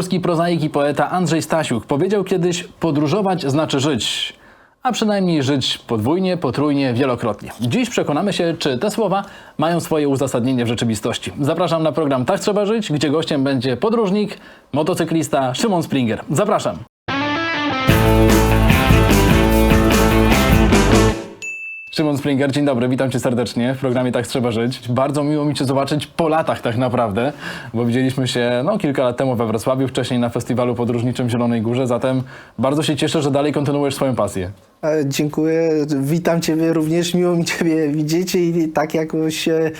Polski prozaik i poeta Andrzej Stasiuk powiedział kiedyś: Podróżować znaczy żyć. A przynajmniej żyć podwójnie, potrójnie, wielokrotnie. Dziś przekonamy się, czy te słowa mają swoje uzasadnienie w rzeczywistości. Zapraszam na program Tak Trzeba Żyć, gdzie gościem będzie podróżnik, motocyklista Szymon Springer. Zapraszam. Szymon Springer, dzień dobry, witam cię serdecznie w programie Tak Trzeba Żyć. Bardzo miło mi cię zobaczyć po latach tak naprawdę, bo widzieliśmy się no, kilka lat temu we Wrocławiu, wcześniej na festiwalu podróżniczym Zielonej Górze, zatem bardzo się cieszę, że dalej kontynuujesz swoją pasję. E, Dziękuję, witam Ciebie również, miło mi Ciebie widzieć i tak jakoś się,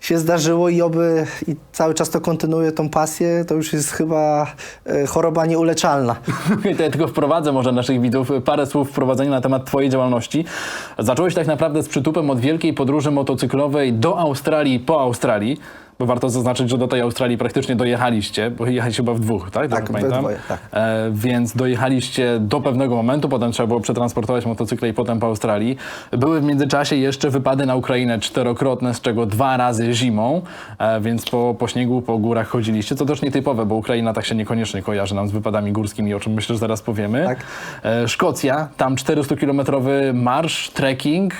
się zdarzyło i oby i cały czas to kontynuuję tą pasję, to już jest chyba e, choroba nieuleczalna. to ja tylko wprowadzę może naszych widzów parę słów wprowadzenia na temat twojej działalności. Zacząłeś tak naprawdę z przytupem od wielkiej podróży motocyklowej do Australii po Australii, bo warto zaznaczyć, że do tej Australii praktycznie dojechaliście, bo jechaliście chyba w dwóch, tak? Tak, we dwoje, tak. E, więc dojechaliście do pewnego momentu, potem trzeba było przetransportować motocykle i potem po Australii. Były w międzyczasie jeszcze wypady na Ukrainę czterokrotne, z czego dwa razy zimą, e, więc po, po śniegu, po górach chodziliście, co też nietypowe, bo Ukraina tak się niekoniecznie kojarzy nam z wypadami górskimi, o czym myślę, że zaraz powiemy. Tak. E, Szkocja, tam 400-kilometrowy marsz, trekking.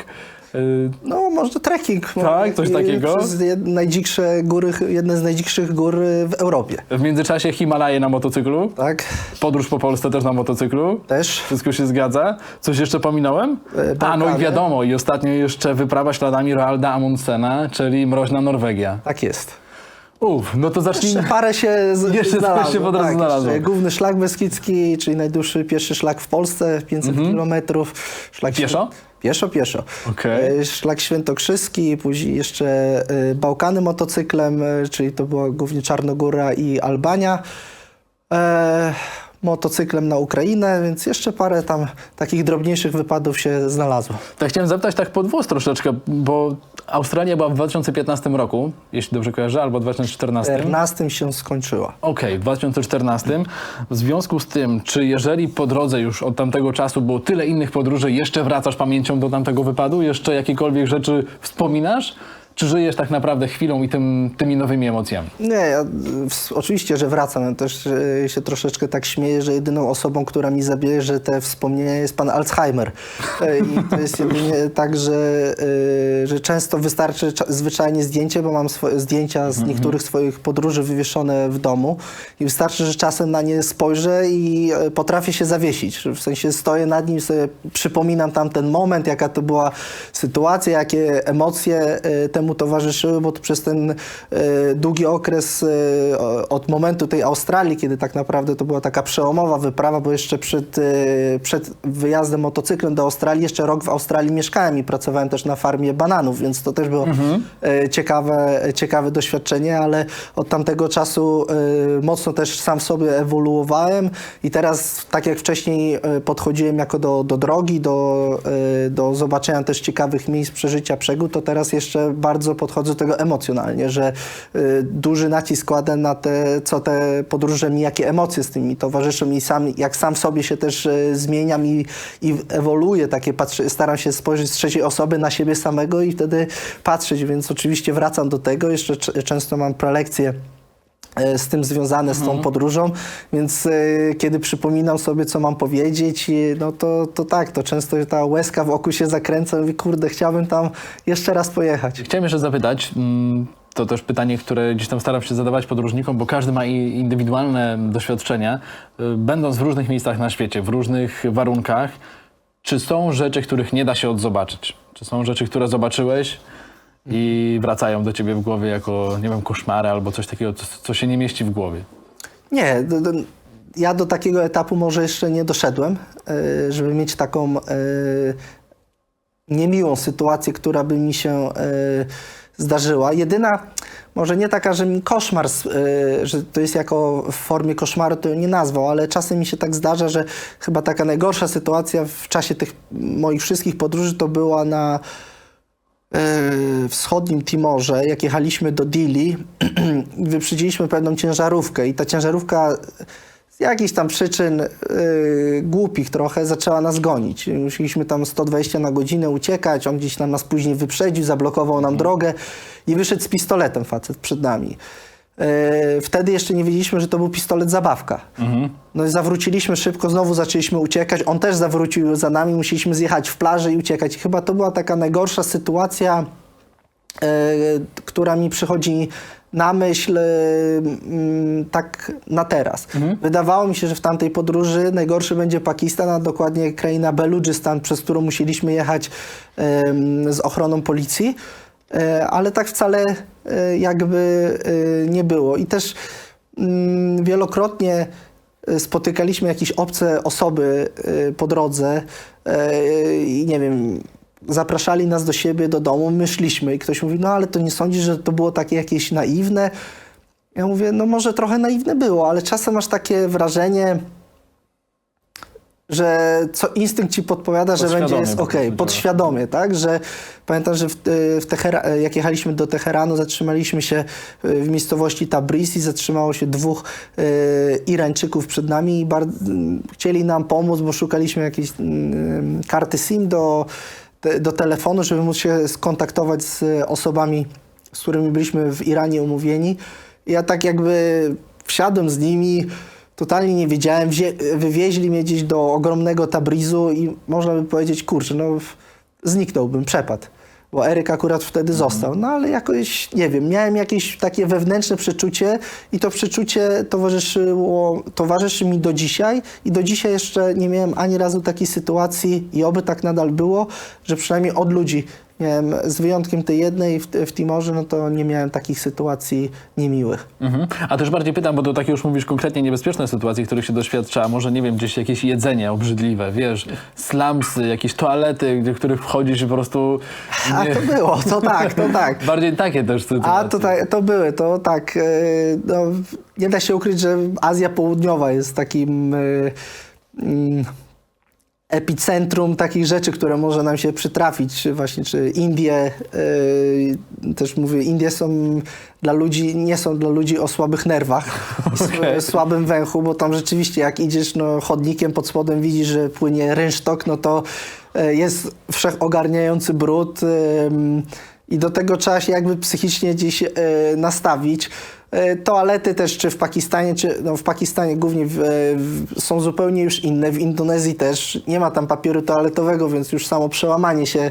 E, No może trekking. Tak, coś takiego? Przez jed, najdziksze góry, jedne z najdzikszych gór w Europie. w międzyczasie Himalaje na motocyklu, Tak, podróż po Polsce też na motocyklu. też. Wszystko się zgadza. Coś jeszcze pominąłem? E, A, no i wiadomo, i ostatnio jeszcze wyprawa śladami Roalda Amundsena, czyli mroźna Norwegia. Tak jest. Uff, no to zacznijmy. Jeszcze parę się z, Jeszcze znalazło. się po drodze tak, znalazło. Główny szlak beskidzki, czyli najdłuższy pierwszy szlak w Polsce, 500 kilometrów. Szlak Mhm. Pieszo? Pieszo, pieszo. Okej. E, Szlak Świętokrzyski, później jeszcze e, Bałkany motocyklem, e, czyli to była głównie Czarnogóra i Albania. E, motocyklem na Ukrainę, więc jeszcze parę tam takich drobniejszych wypadów się znalazło. Tak chciałem zapytać tak pod włos troszeczkę, bo Australia była w 2015 roku, jeśli dobrze kojarzę, albo 2014. 14 się skończyła. Okej, w 2014. W związku z tym, czy jeżeli po drodze już od tamtego czasu było tyle innych podróży, jeszcze wracasz pamięcią do tamtego wypadu? Jeszcze jakiekolwiek rzeczy wspominasz? Czy żyjesz tak naprawdę chwilą i tym, tymi nowymi emocjami? Nie, ja w, oczywiście, że wracam. Ja też e, się troszeczkę tak śmieję, że jedyną osobą, która mi zabierze te wspomnienia jest pan Alzheimer. E, I to jest jedynie tak, że, e, że często wystarczy cza- zwyczajnie zdjęcie, bo mam zdjęcia z niektórych swoich podróży wywieszone w domu i wystarczy, że czasem na nie spojrzę i potrafię się zawiesić. W sensie stoję nad nim, sobie przypominam tamten moment, jaka to była sytuacja, jakie emocje temu towarzyszyły, bo to przez ten e, długi okres e, od momentu tej Australii, kiedy tak naprawdę to była taka przełomowa wyprawa, bo jeszcze przed, e, przed wyjazdem motocyklem do Australii, jeszcze rok w Australii mieszkałem i pracowałem też na farmie bananów, więc to też było e, ciekawe, ciekawe doświadczenie, ale od tamtego czasu mocno też sam w sobie ewoluowałem i teraz, tak jak wcześniej podchodziłem jako do, do drogi, do, do zobaczenia też ciekawych miejsc, przeżycia przygód, to teraz jeszcze bardzo podchodzę do tego emocjonalnie, że e, duży nacisk kładę na te, co te podróże mi, jakie emocje z tymi towarzyszą i sam, jak sam sobie się też e, zmieniam i, i ewoluuję, takie patrzy, staram się spojrzeć z trzeciej osoby na siebie samego i wtedy patrzeć, więc oczywiście wracam do tego, jeszcze często mam prelekcje z tym związane z tą podróżą, więc e, kiedy przypominam sobie, co mam powiedzieć, e, no to, to tak, to często ta łezka w oku się zakręca i kurde, chciałbym tam jeszcze raz pojechać. Chciałem jeszcze zapytać, mm, to też pytanie, które gdzieś tam staram się zadawać podróżnikom, bo każdy ma i- indywidualne doświadczenia, y, będąc w różnych miejscach na świecie, w różnych warunkach. Czy są rzeczy, których nie da się odzobaczyć? Czy są rzeczy, które zobaczyłeś i wracają do ciebie w głowie jako, nie wiem, koszmary albo coś takiego, co, co się nie mieści w głowie? Nie, do, do, ja do takiego etapu może jeszcze nie doszedłem, e, żeby mieć taką e, niemiłą sytuację, która by mi się e, zdarzyła. Jedyna, może nie taka, że mi koszmar, e, że to jest jako w formie koszmaru, to nie nazwał, ale czasem mi się tak zdarza, że chyba taka najgorsza sytuacja w czasie tych moich wszystkich podróży to była na wschodnim Timorze, jak jechaliśmy do Dili, wyprzedziliśmy pewną ciężarówkę i ta ciężarówka z jakichś tam przyczyn e, głupich trochę zaczęła nas gonić. Musieliśmy tam 120 na godzinę uciekać, on gdzieś tam nas później wyprzedził, zablokował nam drogę i wyszedł z pistoletem facet przed nami. E, Wtedy jeszcze nie wiedzieliśmy, że to był pistolet zabawka. No i zawróciliśmy szybko, znowu zaczęliśmy uciekać. On też zawrócił za nami, musieliśmy zjechać w plażę i uciekać. Chyba to była taka najgorsza sytuacja, e, która mi przychodzi na myśl mm, tak na teraz. Wydawało mi się, że w tamtej podróży najgorszy będzie Pakistan, a dokładnie kraina Beludżystan, przez którą musieliśmy jechać em, z ochroną policji. E, ale tak wcale e, jakby e, nie było. I też mm, wielokrotnie spotykaliśmy jakieś obce osoby po drodze i nie wiem, zapraszali nas do siebie, do domu, my szliśmy i ktoś mówi, no ale to nie sądzisz, że to było takie jakieś naiwne? Ja mówię, no może trochę naiwne było, ale czasem masz takie wrażenie, że co instynkt ci podpowiada, że będzie jest prostu podświadomie, tak? Że pamiętam, że w, w Tehera, jak jechaliśmy do Teheranu, zatrzymaliśmy się w miejscowości Tabriz i zatrzymało się dwóch e, Irańczyków przed nami i bar- chcieli nam pomóc, bo szukaliśmy jakiejś mm, karty SIM do, te, do telefonu, żeby móc się skontaktować z osobami, z którymi byliśmy w Iranie umówieni. Ja tak jakby wsiadłem z nimi, totalnie nie wiedziałem, wzie- wywieźli mnie gdzieś do ogromnego Tabrizu i można by powiedzieć, kurczę, no zniknąłbym, przepadł. Bo Eryk akurat wtedy został. No ale jakoś, nie wiem, miałem jakieś takie wewnętrzne przeczucie i to przeczucie towarzyszyło, towarzyszy mi do dzisiaj i do dzisiaj jeszcze nie miałem ani razu takiej sytuacji i oby tak nadal było, że przynajmniej od ludzi miałem, z wyjątkiem tej jednej w, w Timorze, no to nie miałem takich sytuacji niemiłych. Mhm. A też bardziej pytam, bo to takie już mówisz konkretnie niebezpieczne sytuacje, których się doświadcza, a może nie wiem, gdzieś jakieś jedzenie obrzydliwe, wiesz, slumsy, jakieś toalety, do których wchodzisz i po prostu... A nie- to było, to tak, to tak. Bardziej takie też sytuacje. A to, tak, to były, to tak. e, No, nie da się ukryć, że Azja Południowa jest takim e, mm, epicentrum takich rzeczy, które może nam się przytrafić. Właśnie, czy Indie, e, też mówię, Indie są dla ludzi, nie są dla ludzi o słabych nerwach, Okej. słabym węchu, bo tam rzeczywiście jak idziesz no, chodnikiem pod spodem, widzisz, że płynie rynsztok, no to e, jest wszechogarniający brud. em, i do tego trzeba się jakby psychicznie gdzieś e, nastawić. E, toalety też, czy w Pakistanie, czy no w Pakistanie głównie w, e, w, są zupełnie już inne. W Indonezji też nie ma tam papieru toaletowego, więc już samo przełamanie się, e,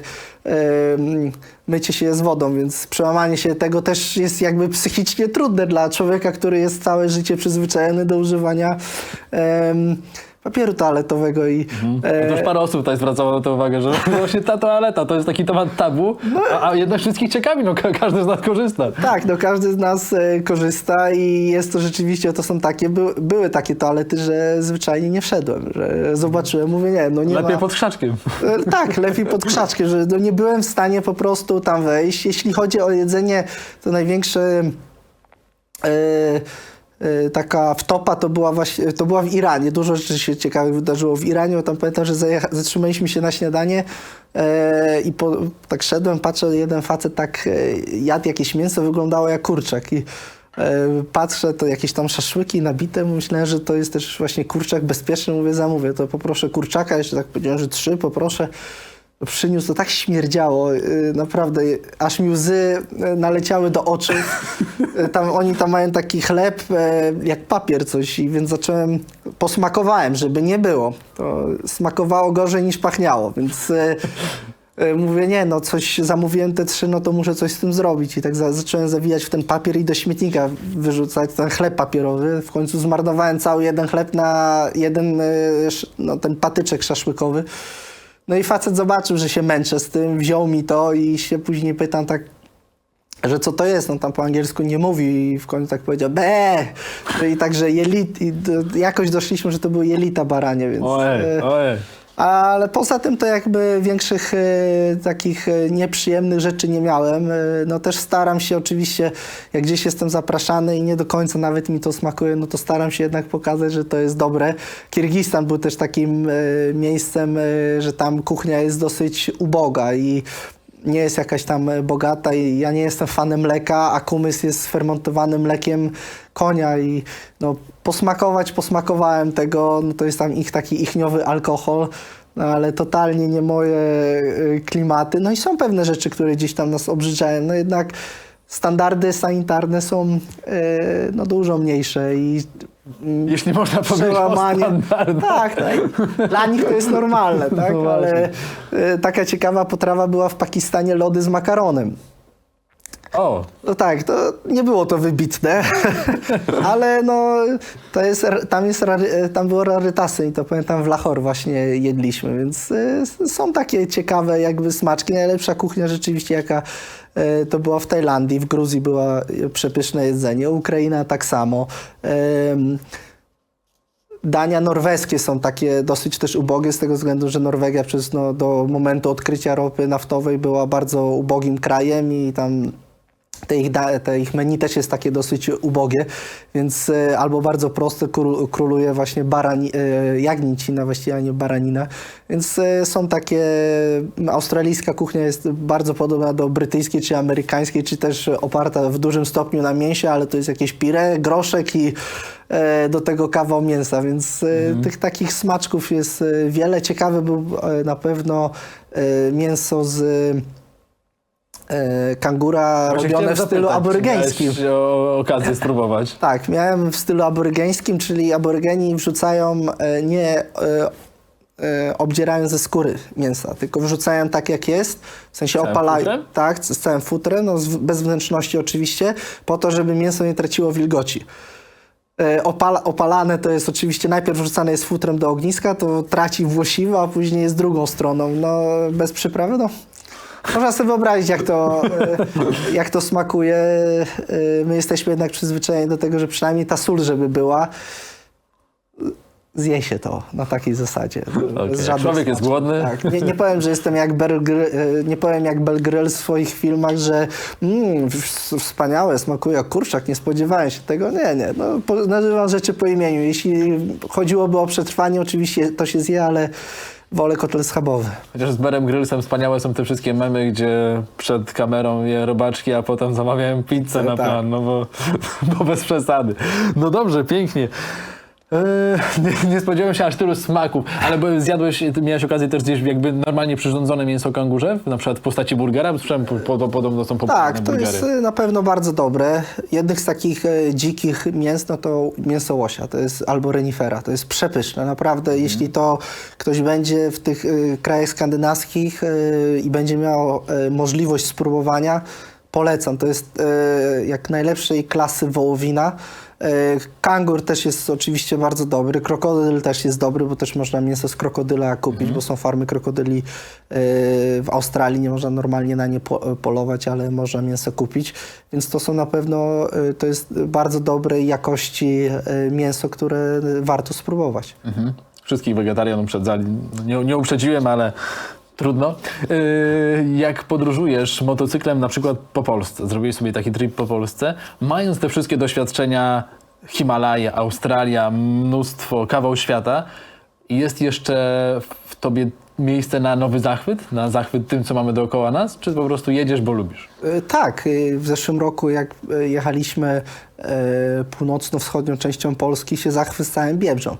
mycie się z wodą, więc przełamanie się tego też jest jakby psychicznie trudne dla człowieka, który jest całe życie przyzwyczajony do używania papieru toaletowego i No e, to już parę osób tutaj zwracało na to uwagę, że właśnie ta toaleta to jest taki temat tabu, a, a jednak wszystkich ciekawi, no ka- każdy z nas korzysta. Tak, no każdy z nas e, korzysta i jest to rzeczywiście, to są takie, by, były takie toalety, że zwyczajnie nie wszedłem, że zobaczyłem, mówię nie, no nie Lepiej ma. pod krzaczkiem. E, Tak, lepiej pod krzaczkiem, że no nie byłem w stanie po prostu tam wejść. Jeśli chodzi o jedzenie, to największe e, taka wtopa to była właśnie, to była w Iranie. Dużo rzeczy się ciekawych wydarzyło w Iranie, bo tam pamiętam, że zatrzymaliśmy się na śniadanie e, i po, tak szedłem, patrzę, jeden facet tak e, jadł jakieś mięso, wyglądało jak kurczak. I e, patrzę, to jakieś tam szaszłyki nabite, myślałem, że to jest też właśnie kurczak bezpieczny, mówię, zamówię, to poproszę kurczaka, jeszcze tak powiedziałem, że trzy poproszę. Przyniósł, to tak śmierdziało, yy, naprawdę, aż mi łzy yy, naleciały do oczu. Yy, Tam, oni tam mają taki chleb, jak papier coś, i więc zacząłem, posmakowałem, żeby nie było. To smakowało gorzej niż pachniało, więc mówię, nie no, coś zamówiłem te trzy, no to muszę coś z tym zrobić. I tak za, zacząłem zawijać w ten papier i do śmietnika wyrzucać ten chleb papierowy. W końcu zmarnowałem cały jeden chleb na jeden, no, ten patyczek szaszłykowy. No i facet zobaczył, że się męczę z tym, wziął mi to i się później pytam tak, że co to jest, no tam po angielsku nie mówi i w końcu tak powiedział be i także jelit, i do, jakoś doszliśmy, że to były jelita baranie, więc... Ojej, e, ojej. Ale poza tym to jakby większych e, takich e, nieprzyjemnych rzeczy nie miałem. E, no też staram się oczywiście, jak gdzieś jestem zapraszany i nie do końca nawet mi to smakuje, no to staram się jednak pokazać, że to jest dobre. Kirgistan był też takim miejscem, że tam kuchnia jest dosyć uboga i nie jest jakaś tam bogata i ja nie jestem fanem mleka, a kumys jest sfermentowanym mlekiem konia i no posmakować, posmakowałem tego, no to jest tam ich taki ichniowy alkohol, no ale totalnie nie moje y, klimaty. No i są pewne rzeczy, które gdzieś tam nas obrzydzają, no jednak standardy sanitarne są e, no, dużo mniejsze i mm, Jeśli można powiedzieć przełamanie. Tak, tak. Dla nich to jest normalne, tak? No Ale e, taka ciekawa potrawa była w Pakistanie lody z makaronem. O, No tak, to nie było to wybitne, ale no to jest, tam, jest, rary- tam było rarytasy i to pamiętam w Lahore właśnie jedliśmy, więc y, są takie ciekawe jakby smaczki. Najlepsza kuchnia rzeczywiście jaka y, to była w Tajlandii, w Gruzji była przepyszne jedzenie, Ukraina tak samo. Dania norweskie są takie dosyć też ubogie z tego względu, że Norwegia przez no, do momentu odkrycia ropy naftowej była bardzo ubogim krajem i tam te ich, te ich menu też jest takie dosyć ubogie, więc e, albo bardzo proste król, króluje właśnie barani, e, jagnięcina właściwie, a nie baranina, więc e, są takie, australijska kuchnia jest bardzo podobna do brytyjskiej czy amerykańskiej, czy też oparta w dużym stopniu na mięsie, ale to jest jakieś pire, groszek i do tego kawał mięsa, więc e, tych takich smaczków jest wiele. Ciekawe był na pewno mięso z kangura właśnie robione w stylu aborygeńskim. miałeś o, okazję spróbować. Tak, miałem w stylu aborygeńskim, czyli aborygeni wrzucają e, nie e, e, obdzierają ze skóry mięsa, tylko wrzucają tak jak jest, w sensie opalają. Tak, z całym futrem, no, bez wnętrzności oczywiście, po to, żeby mięso nie traciło wilgoci. E, Opala, opalane to jest oczywiście, najpierw wrzucane jest futrem do ogniska, to traci włosiwo, a później jest drugą stroną. No, bez przyprawy, no. Można sobie wyobrazić, jak to, e, jak to smakuje. E, My jesteśmy jednak przyzwyczajeni do tego, że przynajmniej ta sól, żeby była, zje się to na takiej zasadzie. Żadnych człowiek jest głodny. Tak. Nie, nie powiem, że jestem jak Gry- e, nie powiem jak Bel Grill w swoich filmach, że mm, wspaniałe, smakuje kurczak, nie spodziewałem się tego. Nie, nie, no, nazywam rzeczy po imieniu. Jeśli chodziłoby o przetrwanie, oczywiście to się zje, ale wolę kotlet schabowy. Chociaż z Berem Grylsem wspaniałe są te wszystkie memy, gdzie przed kamerą je robaczki, a potem zamawiałem pizzę na tak. plan, no bo, bo bez przesady. No dobrze, pięknie. Eee, nie, nie spodziewałem się aż tylu smaków, ale bo zjadłeś, miałeś okazję też zjeść jakby normalnie przyrządzone mięso kangurze, na przykład w postaci burgera, słyszałem, po, po, podobno są popularne Tak, to burgery. jest y, na pewno bardzo dobre. Jednych z takich e, dzikich mięs, no to mięso łosia, to jest albo renifera, to jest przepyszne. Naprawdę, Mhm. jeśli to ktoś będzie w tych y, krajach skandynawskich y, i będzie miał y, możliwość spróbowania, polecam. To jest y, jak najlepszej klasy wołowina. Y, Kangur też jest oczywiście bardzo dobry, krokodyl też jest dobry, bo też można mięso z krokodyla kupić, bo są farmy krokodyli y, w Australii, nie można normalnie na nie po, polować, ale można mięso kupić, więc to są na pewno, to jest bardzo dobrej jakości mięso, które warto spróbować. Mhm. Wszystkich wegetarian uprzedzali. Nie, nie uprzedziłem, ale trudno. Yy, jak podróżujesz motocyklem na przykład po Polsce, zrobiłeś sobie taki trip po Polsce, mając te wszystkie doświadczenia Himalaje, Australia, mnóstwo, kawał świata, jest jeszcze w tobie miejsce na nowy zachwyt, na zachwyt tym, co mamy dookoła nas, czy po prostu jedziesz, bo lubisz? Y, Tak, y, w zeszłym roku jak jechaliśmy północno-wschodnią częścią Polski się zachwycałem Biebrzą.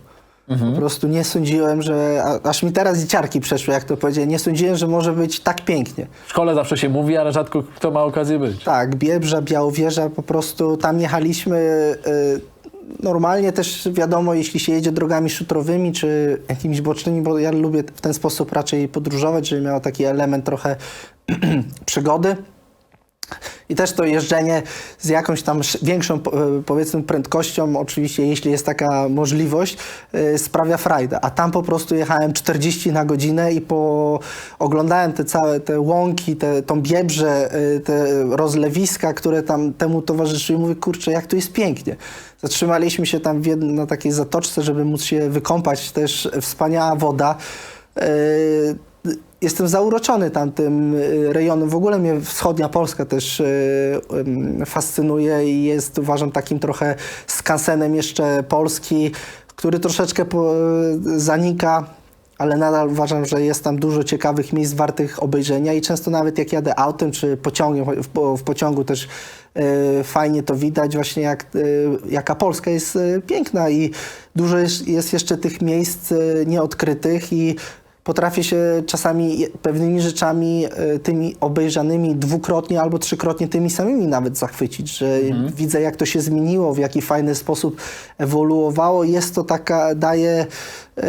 Po prostu nie sądziłem, że, a- aż mi teraz dzieciarki przeszły, jak to powiedziałem, nie sądziłem, że może być tak pięknie. W szkole zawsze się mówi, ale rzadko kto ma okazję być. Tak, Biebrza, Białowieża, po prostu tam jechaliśmy y, normalnie też wiadomo, jeśli się jedzie drogami szutrowymi czy jakimiś bocznymi, bo ja lubię w ten sposób raczej podróżować, żeby miało taki element trochę przygody. I też to jeżdżenie z jakąś tam sz- większą, e, powiedzmy, prędkością, oczywiście, jeśli jest taka możliwość, e, sprawia frajdę. A tam po prostu jechałem 40 na godzinę i po, oglądałem te całe te łąki, te, tą biebrze, e, te rozlewiska, które tam temu towarzyszyły. Mówię, kurczę, jak tu jest pięknie. Zatrzymaliśmy się tam jed- na takiej zatoczce, żeby móc się wykąpać. Też wspaniała woda. Jestem zauroczony tamtym y, rejonem. W ogóle mnie wschodnia Polska też y, ym, fascynuje i jest uważam takim trochę skansenem jeszcze Polski, który troszeczkę zanika, ale nadal uważam, że jest tam dużo ciekawych miejsc wartych obejrzenia i często nawet jak jadę autem czy pociągiem, w, po- w pociągu też y, fajnie to widać właśnie jak, y, jaka Polska jest y, piękna i dużo jest, jeszcze tych miejsc y, nieodkrytych i potrafię się czasami pewnymi rzeczami e, tymi obejrzanymi dwukrotnie albo trzykrotnie tymi samymi nawet zachwycić, że widzę jak to się zmieniło, w jaki fajny sposób ewoluowało. Jest to taka, daje e,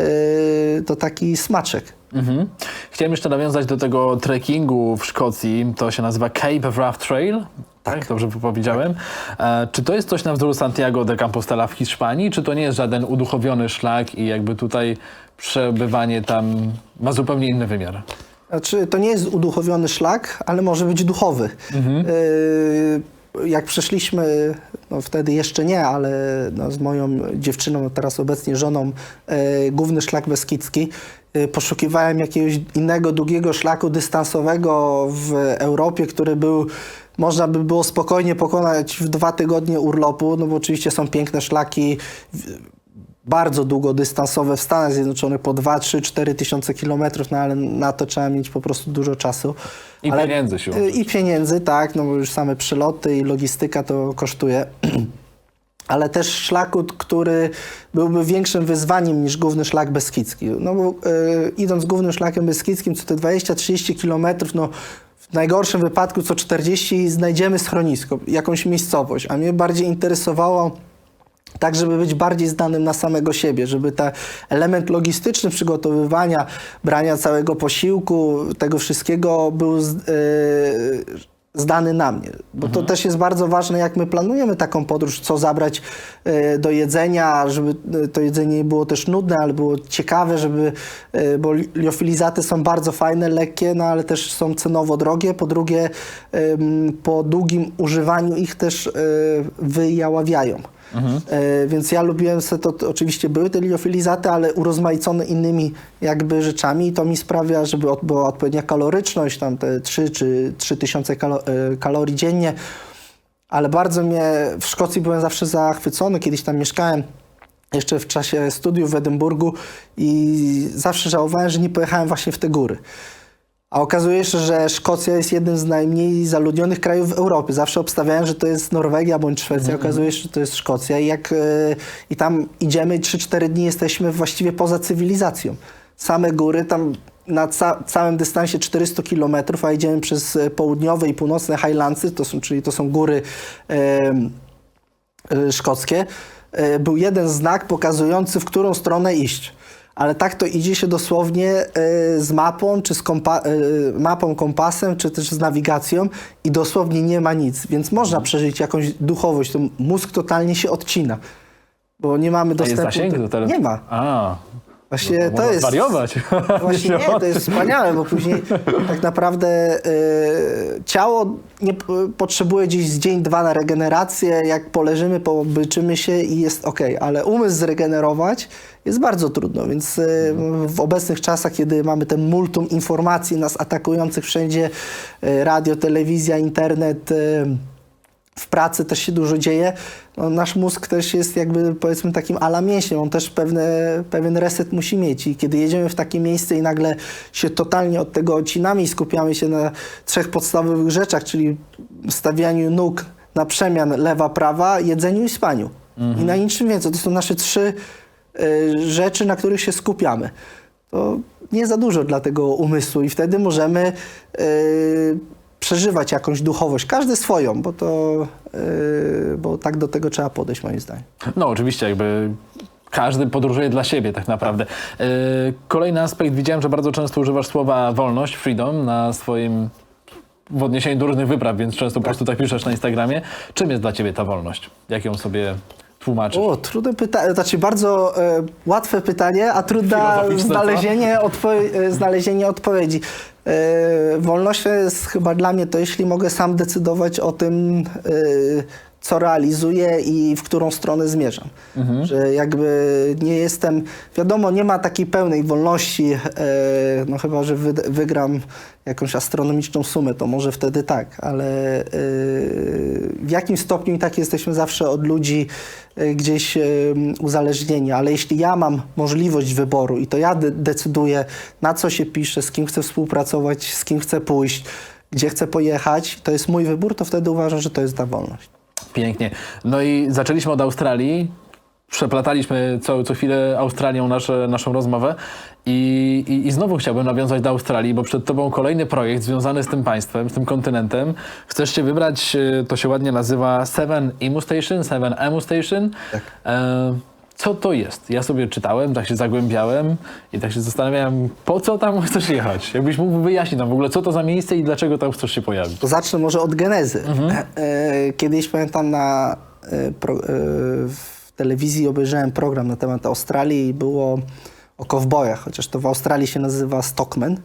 to taki smaczek. Mhm. Chciałem jeszcze nawiązać do tego trekkingu w Szkocji. To się nazywa Cape Rough Trail. Tak, dobrze powiedziałem. E, czy to jest coś na wzór Santiago de Compostela w Hiszpanii, czy to nie jest żaden uduchowiony szlak i jakby tutaj przebywanie tam ma zupełnie inny wymiar? Znaczy, to nie jest uduchowiony szlak, ale może być duchowy. Yy, jak przeszliśmy, no wtedy jeszcze nie, ale no, z moją dziewczyną, teraz obecnie żoną, yy, główny szlak Beskidzki, yy, poszukiwałem jakiegoś innego długiego szlaku dystansowego w Europie, który był można by było spokojnie pokonać w dwa tygodnie urlopu, no bo oczywiście są piękne szlaki, bardzo długodystansowe w Stanach Zjednoczonych po 2, 3, 4 tysiące kilometrów, no ale na to trzeba mieć po prostu dużo czasu. I ale, pieniędzy siłą y. I pieniędzy, tak, no bo już same przyloty i logistyka to kosztuje. Ale też szlaku, który byłby większym wyzwaniem niż główny szlak beskidzki. No bo y, idąc głównym szlakiem beskidzkim, co te 20-30 kilometrów, no w najgorszym wypadku co 40 znajdziemy schronisko, jakąś miejscowość. A mnie bardziej interesowało tak, żeby być bardziej znanym na samego siebie, żeby ten element logistyczny przygotowywania, brania całego posiłku, tego wszystkiego był yy, zdany na mnie. Bo to też jest bardzo ważne, jak my planujemy taką podróż, co zabrać yy, do jedzenia, żeby yy, to jedzenie nie było też nudne, ale było ciekawe, żeby, yy, bo li- liofilizaty są bardzo fajne, lekkie, no ale też są cenowo drogie. Po drugie, po długim używaniu ich też yy, E, więc ja lubiłem se to, to oczywiście były te liofilizaty, ale urozmaicone innymi jakby rzeczami i to mi sprawia, żeby od, była odpowiednia kaloryczność, tam te 3 czy 3 tysiące kalo, e, kalorii dziennie. Ale bardzo mnie, w Szkocji byłem zawsze zachwycony, kiedyś tam mieszkałem jeszcze w czasie studiów w Edynburgu i zawsze żałowałem, że nie pojechałem właśnie w te góry. A okazuje się, że Szkocja jest jednym z najmniej zaludnionych krajów w Europie. Zawsze obstawiałem, że to jest Norwegia bądź Szwecja. Okazuje się, że to jest Szkocja. I, jak, e, i tam idziemy i 3-4 dni jesteśmy właściwie poza cywilizacją. Same góry, tam na ca całym dystansie 400 km, a idziemy przez e, południowe i północne Highlandsy, to są, czyli to są góry e, szkockie, był jeden znak pokazujący, w którą stronę iść. Ale tak to idzie się dosłownie e, z mapą, czy z kompa- e, mapą, kompasem, czy też z nawigacją i dosłownie nie ma nic. Więc można przeżyć jakąś duchowość. To mózg totalnie się odcina, bo nie mamy A jest dostępu. zasięg do telefonu? Nie ma. A, Właśnie no, to jest. zwariować. Właśnie nie, to jest wspaniałe, bo później tak naprawdę e, ciało nie potrzebuje gdzieś z dzień, dwa na regenerację. Jak poleżymy, pobyczymy się i jest ok, ale umysł zregenerować jest bardzo trudno, więc e, w obecnych czasach, kiedy mamy ten multum informacji nas atakujących wszędzie, e, radio, telewizja, internet, e, w pracy też się dużo dzieje. No, nasz mózg też jest jakby powiedzmy takim ala mięśniem. On też pewne, pewien reset musi mieć. I kiedy jedziemy w takie miejsce i nagle się totalnie od tego odcinamy i skupiamy się na trzech podstawowych rzeczach, czyli stawianiu nóg na przemian lewa, prawa, jedzeniu i spaniu. I na niczym więcej. To są nasze trzy y, rzeczy, na których się skupiamy. To nie za dużo dla tego umysłu i wtedy możemy y, przeżywać jakąś duchowość, każdy swoją, bo to, yy, bo tak do tego trzeba podejść moim zdaniem. No oczywiście, jakby każdy podróżuje dla siebie tak naprawdę. Yy, Kolejny aspekt, widziałem, że bardzo często używasz słowa wolność, freedom na swoim w odniesieniu do różnych wypraw, więc często po prostu tak piszesz na Instagramie. Czym jest dla ciebie ta wolność? Jak ją sobie tłumaczysz? O, trudne pytanie, znaczy bardzo e, łatwe pytanie, a trudne znalezienie, odpo- e, znalezienie odpowiedzi. E, wolność jest chyba dla mnie to, jeśli mogę sam decydować o tym, e, co realizuję i w którą stronę zmierzam. Że jakby nie jestem, wiadomo, nie ma takiej pełnej wolności, e, no chyba, że wy, wygram jakąś astronomiczną sumę, to może wtedy tak, ale e, w jakim stopniu i tak jesteśmy zawsze od ludzi e, gdzieś uzależnieni, ale jeśli ja mam możliwość wyboru i to ja de- decyduję, na co się pisze, z kim chcę współpracować, z kim chcę pójść, gdzie chcę pojechać, to jest mój wybór, to wtedy uważam, że to jest ta wolność. Pięknie. No i zaczęliśmy od Australii. przeplataliśmy co, co chwilę Australią nasze, naszą rozmowę i, i, i znowu chciałbym nawiązać do Australii, bo przed tobą kolejny projekt związany z tym państwem, z tym kontynentem. Chcesz się wybrać, e, to się ładnie nazywa Seven Emu Station, Seven Emu Station. Tak. E, co to jest? Ja sobie czytałem, tak się zagłębiałem i tak się zastanawiałem, po co tam chcesz jechać? Jakbyś mógł wyjaśnić nam w ogóle, co to za miejsce i dlaczego tam chcesz się pojawić? Zacznę może od genezy. E, Kiedyś pamiętam na e, pro, e, w telewizji obejrzałem program na temat Australii i było o kowbojach, chociaż to w Australii się nazywa Stockman,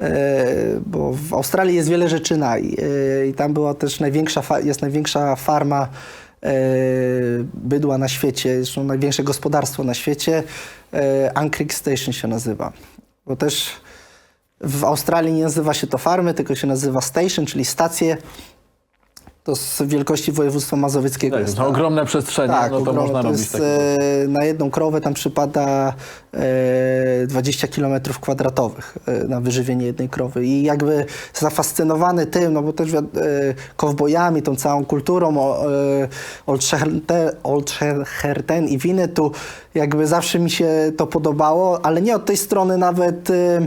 e, bo w Australii jest wiele rzeczy na i, e, i tam była też największa, jest największa farma e, bydła na świecie, zresztą największe gospodarstwo na świecie, e, Anchorage Station się nazywa, bo też w Australii nie nazywa się to farmy, tylko się nazywa station, czyli stacje. To z wielkości województwa mazowieckiego Tak, jest. to ogromne przestrzenie, Tak, no to ogromne. można to robić jest, takie. e, Na jedną krowę tam przypada e, 20 km kwadratowych e, na wyżywienie jednej krowy. I jakby zafascynowany tym, no bo też e, kowbojami, tą całą kulturą o, e, Old Shetland- Old Shetland i Winnetou, jakby zawsze mi się to podobało, ale nie od tej strony nawet... E,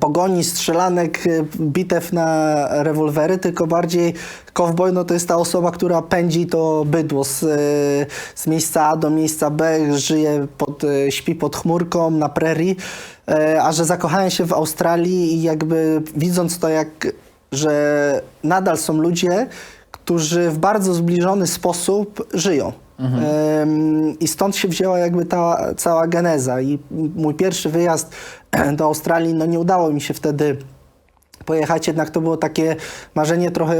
pogoni, strzelanek, e, bitew na rewolwery, tylko bardziej cowboy no to jest ta osoba, która pędzi to bydło z, e, z miejsca A do miejsca B, żyje pod, śpi pod chmurką na prerii, a że zakochałem się w Australii i jakby widząc to jak, że nadal są ludzie, którzy w bardzo zbliżony sposób żyją. Em, I stąd się wzięła jakby ta cała geneza. I mój pierwszy wyjazd do Australii, no nie udało mi się wtedy pojechać, jednak to było takie marzenie trochę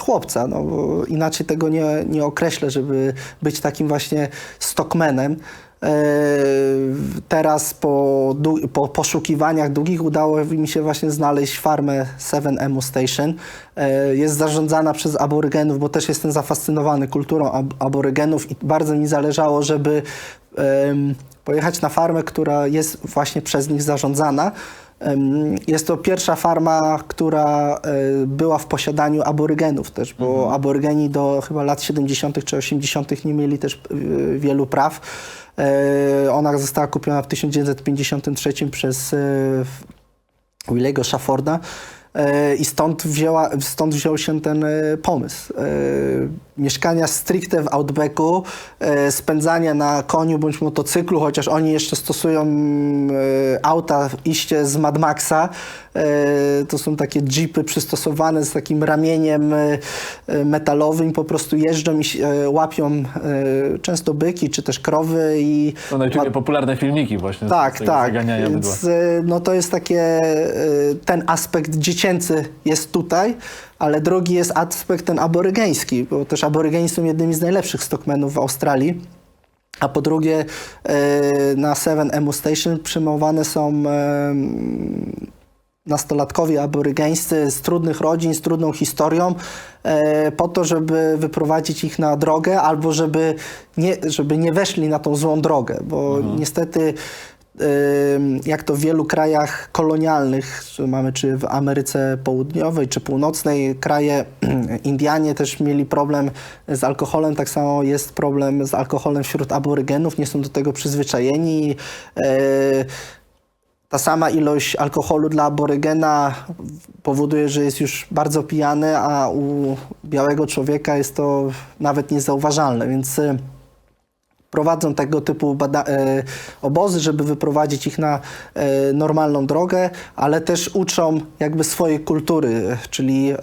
chłopca, no inaczej tego nie, nie określę, żeby być takim właśnie stockmanem. E, Teraz po, po poszukiwaniach długich udało mi się właśnie znaleźć farmę 7 Emu Station. E, Jest zarządzana przez aborygenów, bo też jestem zafascynowany kulturą ab- aborygenów i bardzo mi zależało, żeby em, pojechać na farmę, która jest właśnie przez nich zarządzana. Jest to pierwsza farma, która była w posiadaniu aborygenów też, bo aborygeni do chyba lat 70. czy 80. nie mieli też wielu praw. E, Ona została kupiona w 1953 przez e, Willego Shafforda. E, I stąd, wzięła, stąd wziął się ten pomysł. Mieszkania stricte w outbacku, e, spędzanie na koniu bądź motocyklu, chociaż oni jeszcze stosują e, auta iście z Mad Maxa. E, to są takie jeepy przystosowane z takim ramieniem metalowym, po prostu jeżdżą i łapią często byki czy też krowy i To na YouTubie popularne filmiki właśnie tak, z tak. bydła. Więc no to jest takie, ten aspekt dziecięcy jest tutaj, ale drugi jest aspekt ten aborygeński, bo też aborygeni są jednymi z najlepszych stockmenów w Australii. A po drugie, y, na 7 Emu Station przyjmowane są nastolatkowie aborygeńscy z trudnych rodzin, z trudną historią, e, po to, żeby wyprowadzić ich na drogę albo żeby nie, żeby nie weszli na tą złą drogę, bo niestety em, jak to w wielu krajach kolonialnych, mamy czy w Ameryce Południowej, czy Północnej, kraje, Indianie też mieli problem z alkoholem, tak samo jest problem z alkoholem wśród aborygenów, nie są do tego przyzwyczajeni. E, ta sama ilość alkoholu dla aborygena powoduje, że jest już bardzo pijany, a u białego człowieka jest to nawet niezauważalne, więc prowadzą tego typu e, obozy, żeby wyprowadzić ich na e, normalną drogę, ale też uczą jakby swojej kultury, czyli e,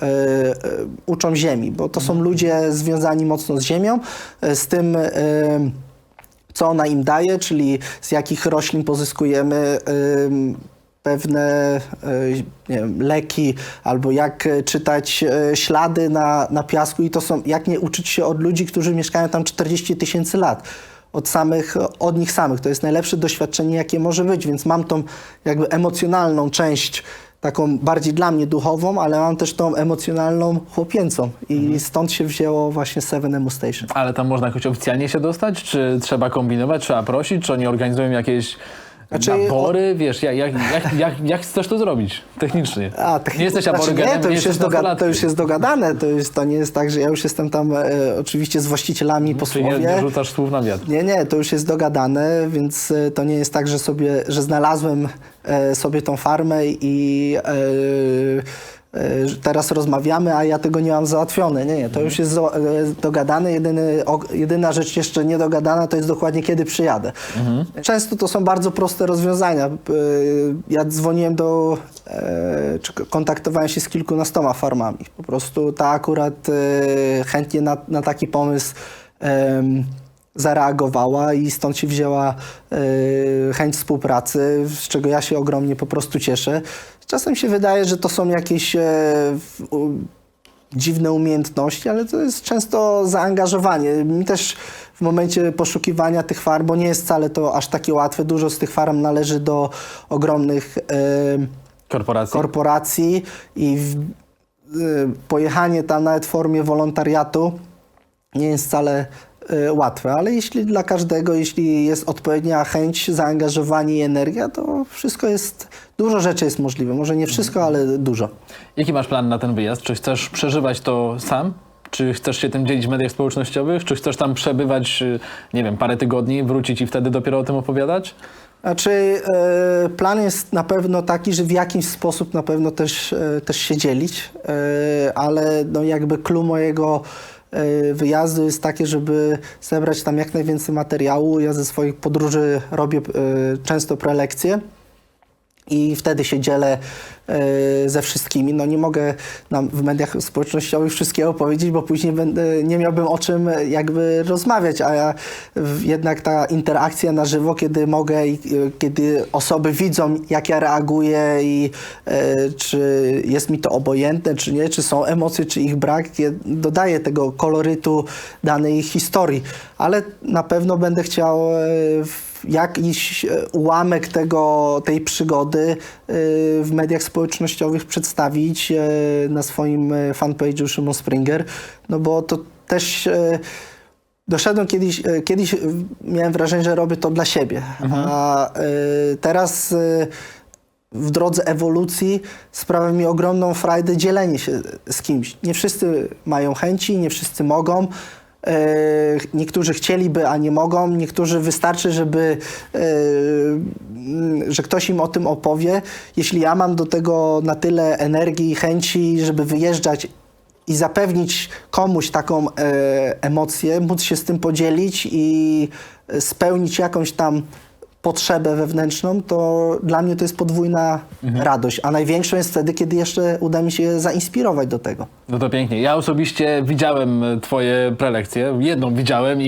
uczą ziemi, bo to są ludzie związani mocno z ziemią, z tym co ona im daje, czyli z jakich roślin pozyskujemy pewne wiem, leki, albo jak czytać ślady na, na piasku i to są, jak nie uczyć się od ludzi, którzy mieszkają tam 40 tysięcy lat. Od, samych, od nich samych. To jest najlepsze doświadczenie, jakie może być, więc mam tą jakby emocjonalną część, taką bardziej dla mnie duchową, ale mam też tą emocjonalną chłopięcą i stąd się wzięło właśnie Seven Emu Station. Ale tam można jakoś oficjalnie się dostać? Czy trzeba kombinować, trzeba prosić? Czy oni organizują jakieś Znaczy, Nabory, wiesz, jak, jak, jak, jak, jak chcesz to zrobić technicznie? A, nie jesteś znaczy, aborygenem, nie, to już, jesteś jest doga- to już jest dogadane. To, jest, to nie jest tak, że ja już jestem tam e, oczywiście z właścicielami po Czy nie, słowie. nie rzucasz słów na wiatr? Nie, nie, to już jest dogadane, więc e, to nie jest tak, że sobie, że znalazłem e, sobie tą farmę i e, teraz rozmawiamy, a ja tego nie mam załatwione. Nie, nie, to już jest e, dogadane. Jedyny, jedyna rzecz jeszcze nie dogadana to jest dokładnie kiedy przyjadę. Często to są bardzo proste rozwiązania. E, Ja dzwoniłem do, czy kontaktowałem się z kilkunastoma farmami. Po prostu ta akurat chętnie na, na taki pomysł zareagowała i stąd się wzięła e, chęć współpracy, z czego ja się ogromnie po prostu cieszę. Czasem się wydaje, że to są jakieś e, u- dziwne umiejętności, ale to jest często zaangażowanie. Mi też w momencie poszukiwania tych farm, bo nie jest wcale to aż takie łatwe, dużo z tych farm należy do ogromnych e, Korporacji? korporacji i w, y, pojechanie tam nawet w formie wolontariatu nie jest wcale y, łatwe, ale jeśli dla każdego, jeśli jest odpowiednia chęć, zaangażowanie i energia, to wszystko jest, dużo rzeczy jest możliwe. Może nie wszystko, ale dużo. Jaki masz plan na ten wyjazd? Czy chcesz przeżywać to sam? Czy chcesz się tym dzielić w mediach społecznościowych? Czy chcesz tam przebywać, y, nie wiem, parę tygodni, wrócić i wtedy dopiero o tym opowiadać? Znaczy, e, plan jest na pewno taki, że w jakiś sposób na pewno też, e, też się dzielić, e, ale no jakby clue mojego e, wyjazdu jest takie, żeby zebrać tam jak najwięcej materiału. Ja ze swoich podróży robię e, często prelekcje i wtedy się dzielę e, ze wszystkimi. No nie mogę nam w mediach społecznościowych wszystkiego powiedzieć, bo później będę, nie miałbym o czym e, jakby rozmawiać, a ja, jednak ta interakcja na żywo, kiedy mogę i e, kiedy osoby widzą, jak ja reaguję i czy jest mi to obojętne, czy nie, czy są emocje, czy ich brak, je- dodaje tego kolorytu danej historii, ale na pewno będę chciał jakiś e, ułamek tego, tej przygody e, w mediach społecznościowych przedstawić e, na swoim fanpage'u Szymon Springer, no bo to też doszedłem kiedyś, kiedyś miałem wrażenie, że robię to dla siebie, a e, teraz w drodze ewolucji sprawia mi ogromną frajdę dzielenie się z kimś. Nie wszyscy mają chęci, nie wszyscy mogą. E, niektórzy chcieliby, a nie mogą. Niektórzy wystarczy, żeby, e, mm, że ktoś im o tym opowie. Jeśli ja mam do tego na tyle energii i chęci, żeby wyjeżdżać i zapewnić komuś taką e, emocję, móc się z tym podzielić i spełnić jakąś tam potrzebę wewnętrzną, to dla mnie to jest podwójna radość. A największą jest wtedy, kiedy jeszcze uda mi się zainspirować do tego. No to pięknie. Ja osobiście widziałem twoje prelekcje. Jedną widziałem i,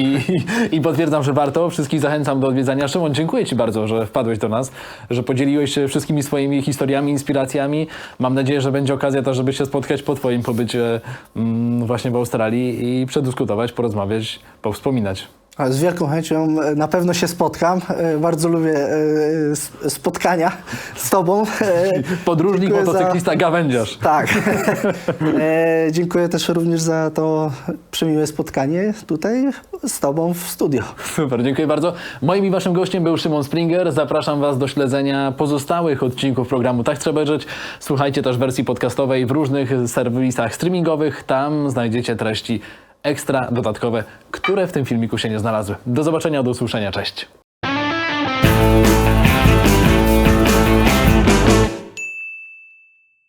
i, i potwierdzam, że warto. Wszystkich zachęcam do odwiedzania. Szymon, dziękuję ci bardzo, że wpadłeś do nas, że podzieliłeś się wszystkimi swoimi historiami, inspiracjami. Mam nadzieję, że będzie okazja też, żeby się spotkać po twoim pobycie mm, właśnie w Australii i przedyskutować, porozmawiać, powspominać. Z wielką chęcią e, na pewno się spotkam. E, Bardzo lubię e, spotkania z tobą. Podróżnik, dziękuję za- motocyklista, gawędziarz. Tak. dziękuję też również za to przemiłe spotkanie tutaj z tobą w studio. Super, dziękuję bardzo. Moim i waszym gościem był Szymon Springer. Zapraszam was do śledzenia pozostałych odcinków programu Tak Trzeba Żyć. Słuchajcie też wersji podcastowej w różnych serwisach streamingowych. Tam znajdziecie treści ekstra, dodatkowe, które w tym filmiku się nie znalazły. Do zobaczenia, do usłyszenia. Cześć.